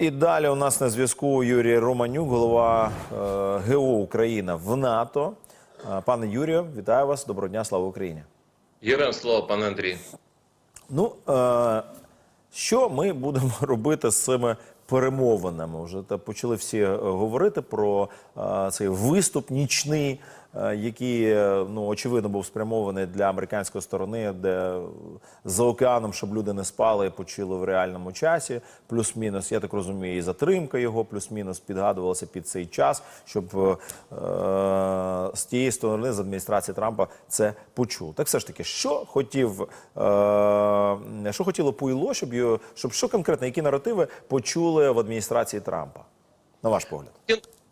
І далі у нас на зв'язку Юрій Романюк, голова е, ГО Україна в НАТО. Е, Пане Юрію, вітаю вас. Доброго дня, слава Україні. Героям слава, пане Андрій. Ну, е, що ми будемо робити з цими перемовинами? Вже та почали всі е, говорити про е, цей виступ нічний, який е, ну очевидно був спрямований для американської сторони, де за океаном, щоб люди не спали почули в реальному часі. Плюс-мінус, я так розумію, і затримка його, плюс-мінус підгадувалася під цей час, щоб е, з тієї сторони з адміністрації Трампа це почув. Так все ж таки, що хотів, е, що хотіло Пуйло, щоб щоб що конкретно, які наративи почули в адміністрації Трампа, на ваш погляд?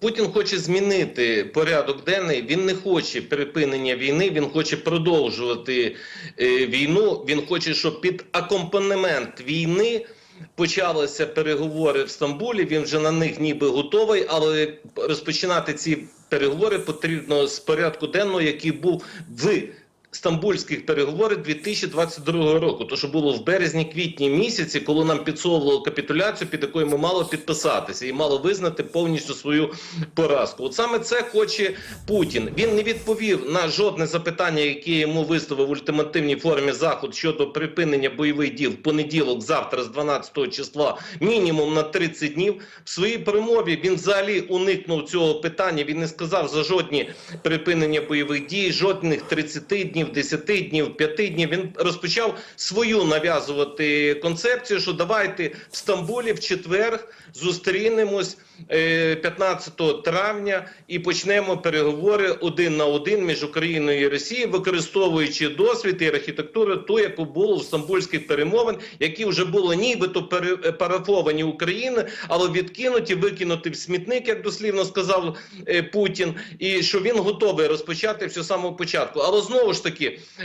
Путін- хоче змінити порядок денний. Він не хоче припинення війни. Він хоче продовжувати е, війну. Він хоче, щоб під акомпанемент війни почалися переговори в Стамбулі. Він вже на них ніби готовий, але розпочинати ці переговори потрібно з порядку денного, який був в. Стамбульських переговорів 2022 року, то що було в березні-квітні місяці, коли нам підсовували капітуляцію, під якою ми мало підписатися і мало визнати повністю свою поразку. От саме це хоче Путін. Він не відповів на жодне запитання, яке йому виставив в ультимативній формі Захід щодо припинення бойових дій в понеділок, завтра, з 12 числа, мінімум на 30 днів. В своїй промові він взагалі уникнув цього питання. Він не сказав за жодні припинення бойових дій, жодних 30 днів, 10 днів, 5 днів. Він розпочав свою нав'язувати концепцію, що давайте в Стамбулі в четвер зустрінемось е, 15 травня і почнемо переговори один на один між Україною і Росією, використовуючи досвід і архітектуру, ту, яку було в стамбульських перемовин, які вже було нібито пере- парафовані України, але відкинуті, викинуті в смітник, як дослівно сказав е, Путін, і що він готовий розпочати все самого початку. Але знову ж таки,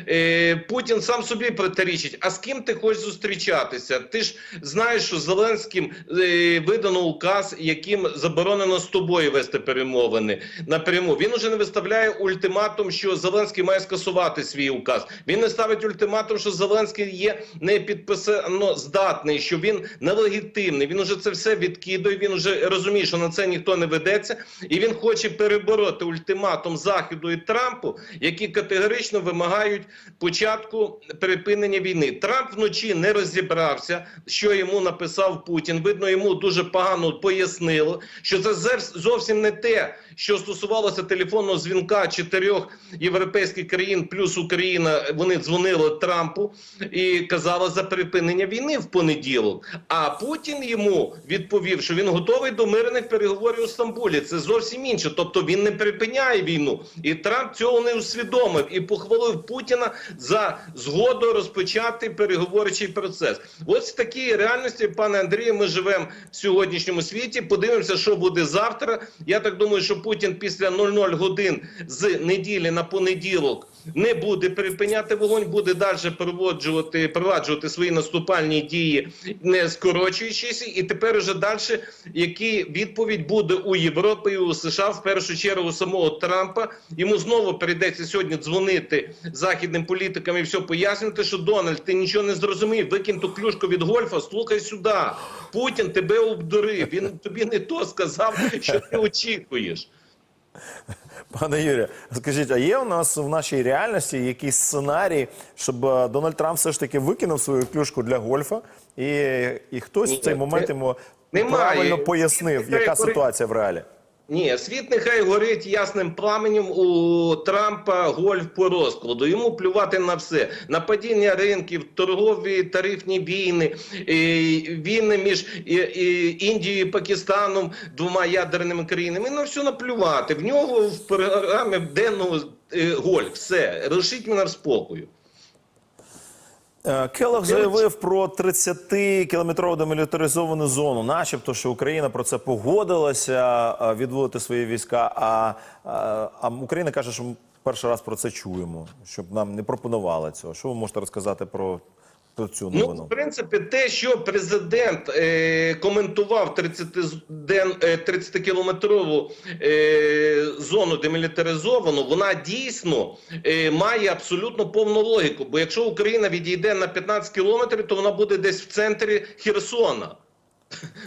е, Путін сам собі протирічить. А з ким ти хочеш зустрічатися? Ти ж знаєш, що Зеленським е, видано указ, яким заборонено з тобою вести перемовини напряму. Він уже не виставляє ультиматум, що Зеленський має скасувати свій указ. Він не ставить ультиматум, що Зеленський є не підписано здатний, що він нелегітимний. Він уже це все відкидує. Він уже розуміє, що на це ніхто не ведеться, і він хоче перебороти ультиматум Заходу і Трампу, які категорично вимагають початку припинення війни. Трамп вночі не розібрався, що йому написав Путін. Видно, йому дуже погано пояснило, що це зовсім не те, що стосувалося телефонного дзвінка чотирьох європейських країн, плюс Україна. Вони дзвонили Трампу і казали за припинення війни в понеділок. А Путін йому відповів, що він готовий до мирних переговорів у Стамбулі. Це зовсім інше. Тобто він не припиняє війну, і Трамп цього не усвідомив і похвалив Путіна за згоду розпочати переговорчий процес. Ось в такій реальності, пане Андрію, ми живемо в сьогоднішньому світі. Подивимося, що буде завтра. Я так думаю, що Путін після 00 годин з неділі на понеділок не буде припиняти вогонь, буде далі проводжувати проваджувати свої наступальні дії, не скорочуючись, і тепер уже далі, які відповідь буде у Європі і у США в першу чергу самого Трампа. Йому знову прийдеться сьогодні дзвонити західним політикам і все пояснювати, що Дональд, ти нічого не зрозумів. Викинь ту клюшку від гольфа, слухай сюди. Путін тебе обдурив. Він тобі не то сказав, що ти очікуєш. Пане Юрію, скажіть, а є у нас в нашій реальності якийсь сценарій, щоб е, Дональд Трамп все ж таки викинув свою клюшку для гольфа, і, і хтось Ні, в цей момент йому Немає. правильно пояснив, яка ситуація в реалі? Ні, світ нехай горить ясним пламенем у Трампа гольф по розкладу. Йому плювати на все. На падіння ринків, торгові тарифні війни, війни між Індією і Пакистаном, двома ядерними країнами. На все наплювати. В нього в програмі денного е, гольф. Все, рушить мене в спокою. Е, заявив про 30-кілометрову демілітаризовану зону, начебто, що Україна про це погодилася е, відводити свої війська. А, а, а Україна каже, що ми перший раз про це чуємо, щоб нам не пропонували цього. Що ви можете розказати про, про цю Ну, в принципі, те, що президент е, коментував 30 ден, е, 30-кілометрову е, зону демілітаризовану, вона дійсно е, має абсолютно повну логіку. Бо якщо Україна відійде на 15 кілометрів, то вона буде десь в центрі Херсона.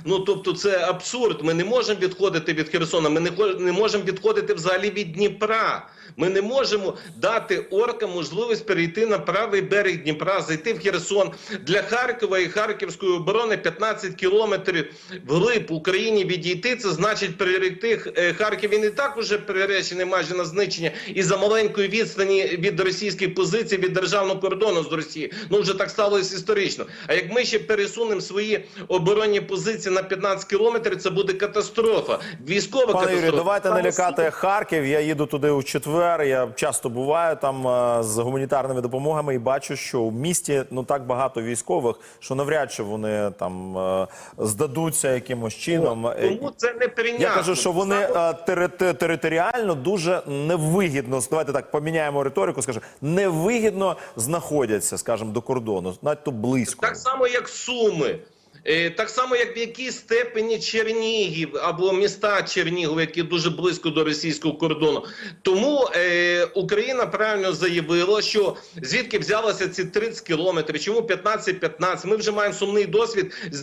Ну тобто, це абсурд. Ми не можемо відходити від Херсона. Ми не не можемо відходити взагалі від Дніпра. Ми не можемо дати оркам можливість перейти на правий берег Дніпра, зайти в Херсон для Харкова і Харківської оборони 15 кілометрів вглиб Україні відійти. Це значить переректи е, Харків. Він і так уже переречений майже на знищення і за маленької відстані від російських позицій від державного кордону з Росії. Ну вже так сталося історично. А як ми ще пересунемо свої оборонні позиції на 15 кілометрів, це буде катастрофа. Військова Пане катастрофа. Юрію, давайте не лякати Харків. Я їду туди у четвер. Я часто буваю там е, з гуманітарними допомогами і бачу, що в місті ну так багато військових, що навряд чи вони там е, здадуться якимось чином. Е, Тому це не прийнятно. Я кажу, що вони е, тери- територіально дуже невигідно. Давайте так поміняємо риторику. Скажу, невигідно знаходяться, скажімо, до кордону, надто близько. Так само, як Суми. Е, Так само, як в якій степені Чернігів або міста Чернігів, які дуже близько до російського кордону. Тому е, Україна правильно заявила, що звідки взялося ці 30 кілометрів, чому 15-15. Ми вже маємо сумний досвід з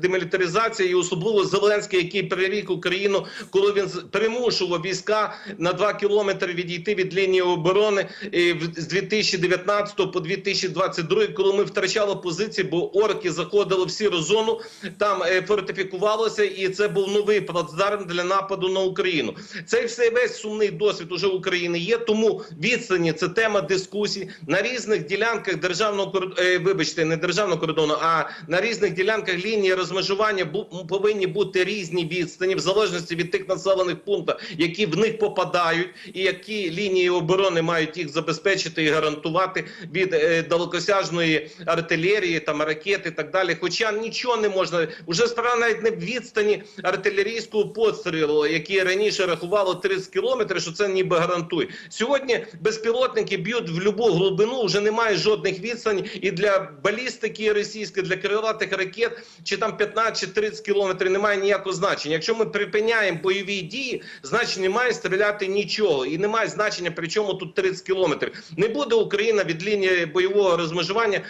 демілітаризації, і особливо Зеленський, який перерік Україну, коли він примушував війська на 2 кілометри відійти від лінії оборони е, з 2019 по 2022, коли ми втрачали позиції, бо орки заходили в сіру зону, там е, фортифікувалося, і це був новий плацдарм для нападу на Україну. Цей все весь сумний досвід уже України є. Тому відстані це тема дискусій на різних ділянках державного е, вибачте, не державного кордону, а на різних ділянках лінії розмежування повинні бути різні відстані в залежності від тих населених пунктів, які в них попадають, і які лінії оборони мають їх забезпечити і гарантувати від е, далекосяжної артилерії, там ракет і так далі. Хоча нічого не можна. Уже справа навіть не в відстані артилерійського пострілу, які раніше рахувало 30 кілометрів, що це ніби гарантує. Сьогодні безпілотники б'ють в будь-яку глибину, вже немає жодних відстань і для балістики російської, для крилатих ракет, чи там 15 чи 30 кілометрів немає ніякого значення. Якщо ми припиняємо бойові дії, значить немає стріляти нічого і немає значення, при чому тут 30 кілометрів. Не буде Україна від лінії бойового розмежування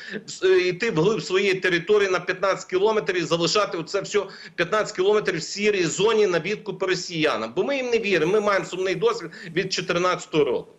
е, йти вглиб своєї території на 15 кілометрів і залишати це все 15 кілометрів в сірій зоні на відкуп росіянам. Бо ми їм не віримо. Ми маємо сумний досвід від 2014 року.